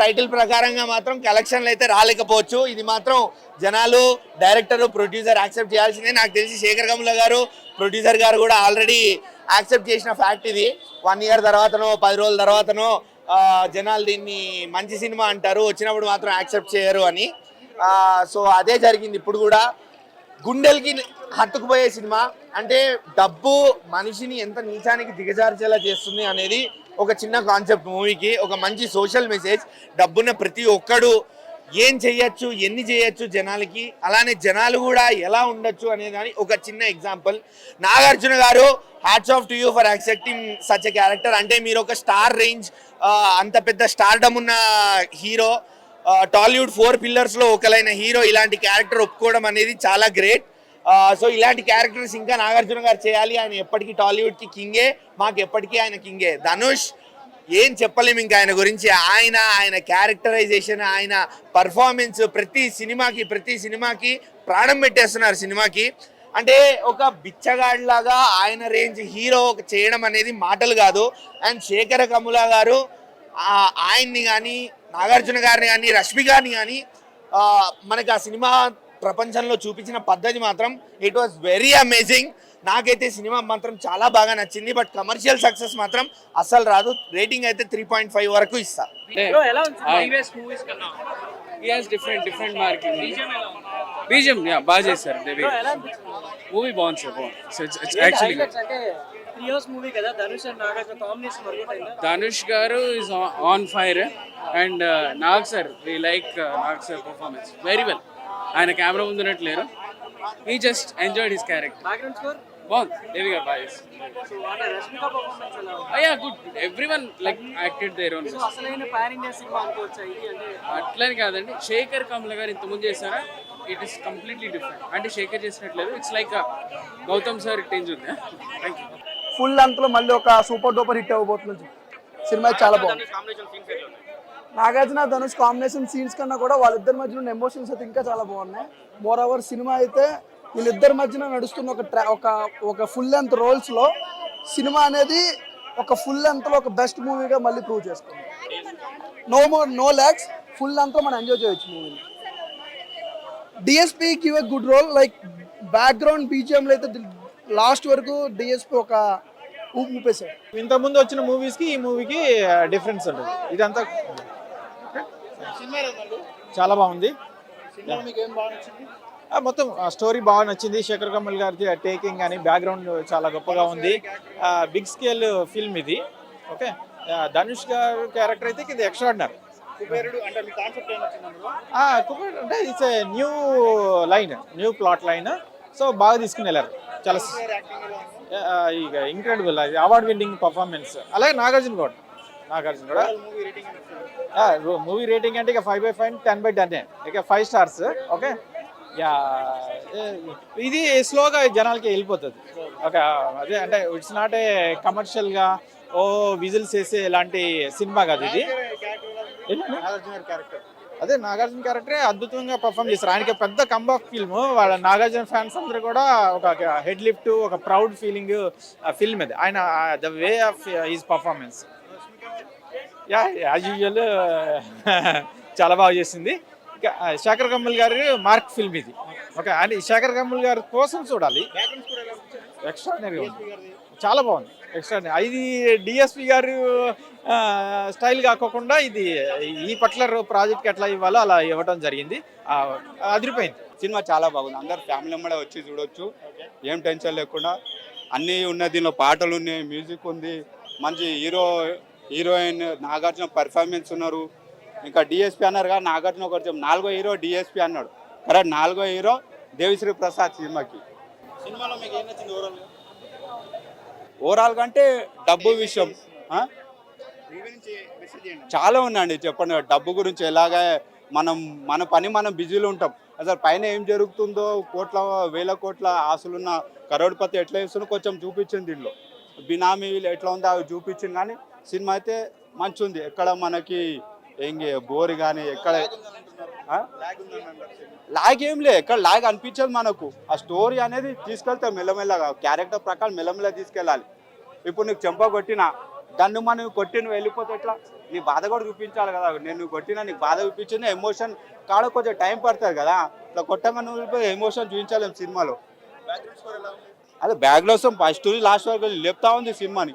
Title ప్రకారంగా మాత్రం కలెక్షన్లు అయితే రాలేకపోవచ్చు. ఇది మాత్రం జనాలు డైరెక్టర్ ప్రొడ్యూసర్ యాక్సెప్ట్ చేయాల్సిందే. నాకు తెలిసి శేఖర్ కమల గారు ప్రొడ్యూసర్ గారు కూడా ఆల్రెడీ యాక్సెప్ట్ చేసిన ఫ్యాక్ట్ ఇది. వన్ ఇయర్ తర్వాతనో పది రోజుల తర్వాతనో జనాలు దీన్ని మంచి సినిమా అంటారు. వచ్చినప్పుడు మాత్రం యాక్సెప్ట్ చేయరు అని. సో అదే జరిగింది. ఇప్పుడు కూడా గుండెలకి హత్తుకుపోయే సినిమా. అంటే డబ్బు మనిషిని ఎంత నీచానికి దిగజార్చేలా చేస్తుంది అనేది ఒక చిన్న కాన్సెప్ట్ మూవీకి ఒక మంచి సోషల్ మెసేజ్ డబ్బున్న ప్రతి ఒక్కడు ఏం చేయొచ్చు ఎన్ని చేయొచ్చు జనాలకి అలానే జనాలు కూడా ఎలా ఉండొచ్చు అనే దాని ఒక చిన్న ఎగ్జాంపుల్ నాగార్జున గారు hats off to you for accepting such a character అంటే మీరు ఒక స్టార్ రేంజ్ అంత పెద్ద స్టార్డమ్ ఉన్న హీరో టాలీవుడ్ ఫోర్ పిల్లర్స్లో ఒకలైన హీరో ఇలాంటి క్యారెక్టర్ ఒప్పుకోవడం అనేది చాలా గ్రేట్ సో ఇలాంటి క్యారెక్టర్స్ ఇంకా నాగార్జున గారు చేయాలి. ఆయన ఎప్పటికీ టాలీవుడ్కి కింగే మాకు ఎప్పటికీ ఆయన కింగే. ధనుష్ ఏం చెప్పలేము ఇంకా ఆయన గురించి. ఆయన ఆయన క్యారెక్టరైజేషన్ ఆయన పర్ఫార్మెన్స్ ప్రతి సినిమాకి ప్రతి సినిమాకి ప్రాణం పెట్టేస్తున్నారు సినిమాకి. అంటే ఒక బిచ్చగాడిలాగా ఆయన రేంజ్ హీరో చేయడం అనేది మాటలు కాదు. అండ్ శేఖర కముల గారు ఆయన్ని కానీ నాగార్జున గారిని కానీ రష్మి గారిని కానీ మనకి ఆ సినిమా ప్రపంచంలో చూపించిన పద్ధతి మాత్రం ఇట్ వాస్ వెరీ అమేజింగ్ నాకైతే సినిమా మాత్రం చాలా బాగా నచ్చింది బట్ కమర్షియల్ సక్సెస్ మాత్రం అస్సలు రాదు. రేటింగ్ అయితే త్రీ పాయింట్ ఫైవ్ వరకు ఇస్తా. బీజం బాగా చేశారు అనిపించింది మూవీ బాగుంది సార్ బాగుంది. Actually Dhanush and Nagarjuna combination work out అయిందా? ధనుష్ గారు is on fire and Nag sir we like Nag sir performance very well ఆయన కెమెరా ముందున్నట్లేరు ఈ జస్ట్ ఎంజాయ్డ్ హిస్ క్యారెక్టర్ బాగుంది. దేవి గారు ఉంది అయ్యా good everyone like acted their own అట్లని కాదండి. శేఖర్ కమల గారు ఇంతకుముందు చేశారా? ఇట్ ఇస్ కంప్లీట్లీ డిఫరెంట్ అంటే Shekhar చేసినట్లేదు. It's like Gautham sir range ఉంది. థ్యాంక్ యూ ఫుల్ లెంత్లో మళ్ళీ ఒక సూపర్ డూపర్ హిట్ అవ్వబోతుంది సినిమా చాలా బాగుంది. నాగార్జున ధనుష్ కాంబినేషన్ సీన్స్ కన్నా కూడా వాళ్ళిద్దరి మధ్యన ఉన్న ఎమోషన్స్ అయితే ఇంకా చాలా బాగున్నాయి. మోర్ ఓవర్ సినిమా అయితే వీళ్ళిద్దరి మధ్యన నడుస్తున్న ఒక ట్రా ఒక ఒక ఫుల్ లెంత్ రోల్స్లో సినిమా అనేది ఒక ఫుల్ లెంత్లో ఒక బెస్ట్ మూవీగా మళ్ళీ ప్రూవ్ చేస్తుంది no more no lags full లెంత్లో మనం ఎంజాయ్ చేయొచ్చు మూవీని DSP give a good role like background బీజిఎంలో అయితే లాస్ట్ వరకు డిఎస్పీ ఒక ఊపు ఊపేశాడు. ఇంతకుముందు వచ్చిన మూవీస్కి ఈ మూవీకి డిఫరెన్స్ ఉంటుంది. ఇదంతా చాలా బాగుంది. ఆ, మొత్తం స్టోరీ బాగా నచ్చింది. శేఖర్ కమల్ గారి టేకింగ్ కానీ బ్యాక్గ్రౌండ్ చాలా గొప్పగా ఉంది. బిగ్ స్కేల్ ఫిల్మ్ ఇది. ఓకే ధనుష్ గారు క్యారెక్టర్ అయితే ఇది ఎక్స్ట్రాడినరీ కుబేరుడు అంటే it's new line new plot line so బాగా తీసుకుని వెళ్ళారు. చాలా ఇక ఇంక్రెడిబుల్ అది అవార్డ్ విన్నింగ్ పర్ఫార్మెన్స్ అలాగే నాగార్జున కూడా. నాగార్జున కూడా. మూవీ రేటింగ్ అంటే ఇక five by five ten by ten ఇక ఫైవ్ స్టార్స్ ఓకే యా ఇది స్లోగా జనాలకి వెళ్ళిపోతుంది. ఒక అదే అంటే ఇట్స్ నాట్ ఏ కమర్షియల్గా ఓ విజిల్స్ వేసే ఇలాంటి సినిమా కాదు ఇది? అదే నాగార్జున క్యారెక్టరే అద్భుతంగా పర్ఫామ్ చేస్తారు. ఆయనకి పెద్ద కంబాక్ ఫిల్మ్ వాళ్ళ నాగార్జున ఫ్యాన్స్ అందరూ కూడా ఒక హెడ్ లిఫ్ట్ ఒక ప్రౌడ్ ఫీలింగ్ ఫిల్మ్ అది ఆయన the way of his performance yeah as usual చాలా బాగా చేసింది. ఇంకా శేఖర్ కమ్ముల్ గారి మార్క్ ఫిల్మ్ ఇది. ఓకే అని శేఖర్ కమ్ముల్ గారి కోసం చూడాలి. ఎక్స్ట్రాడినరీ ఉంది. చాలా బాగుంది. ఎక్స్ట్రాడినరీ ఇది డిఎస్పి గారు స్టైల్ కాకోకుండా ఇది ఈ పర్టికులర్ ప్రాజెక్ట్కి ఎట్లా ఇవ్వాలో అలా ఇవ్వడం జరిగింది. అదిరిపోయింది. సినిమా చాలా బాగుంది. అందరు ఫ్యామిలీ అమ్మడే వచ్చి చూడొచ్చు. ఏం టెన్షన్ లేకుండా. అన్నీ ఉన్నాయి దీనిలో పాటలు ఉన్నాయి మ్యూజిక్ ఉంది. మంచి హీరో హీరోయిన్ నాగార్జున పర్ఫార్మెన్స్ ఉన్నారు. ఇంకా డిఎస్పి అన్నారు కానీ నాగార్జున ఒకటి నాలుగో హీరో డిఎస్పి అన్నాడు. కరెక్ట్ నాలుగో హీరో దేవిశ్రీ ప్రసాద్ సినిమాకి. సినిమాలో మీకు ఏం నచ్చింది ఓవరాల్ ఓవరాల్గా అంటే డబ్బు విషయం? చాలా ఉందండి చెప్పండి. డబ్బు గురించి ఎలాగ మనం మన పని మనం బిజీలో ఉంటాం. అసలు పైన ఏం జరుగుతుందో కోట్ల వేల కోట్ల ఆశలున్న కరోడ్పతి ఎట్లా వేస్తుందో కొంచెం చూపించింది దీనిలో. బినామీ ఎట్లా ఉందో అవి చూపించింది కానీ సినిమా అయితే మంచి ఉంది ఎక్కడ మనకి ఏం బోర్ కానీ ఎక్కడ? లాగ్ ఏం లే ఎక్కడ లాగ్ అనిపించదు మనకు. ఆ స్టోరీ అనేది తీసుకెళ్తే మెల్లమెల్లగా. క్యారెక్టర్ ప్రకారం మెల్లమెల్ల తీసుకెళ్ళాలి. ఇప్పుడు నీకు చెంప కొట్టిన దాన్ని మనం కొట్టి నువ్వు వెళ్ళిపోతే ఎట్లా? నీ బాధ కూడా చూపించాలి కదా. నేను కొట్టినా నీకు బాధ చూపించింది ఎమోషన్ కాడ కొంచెం టైం పడుతుంది కదా. ఇట్లా కొట్టంగా నువ్వు ఎమోషన్ చూపించాలి సినిమాలో. అదే వస్తాం ఫస్ట్ లాస్ట్ వరకు లేపుతా ఉంది సినిమాని.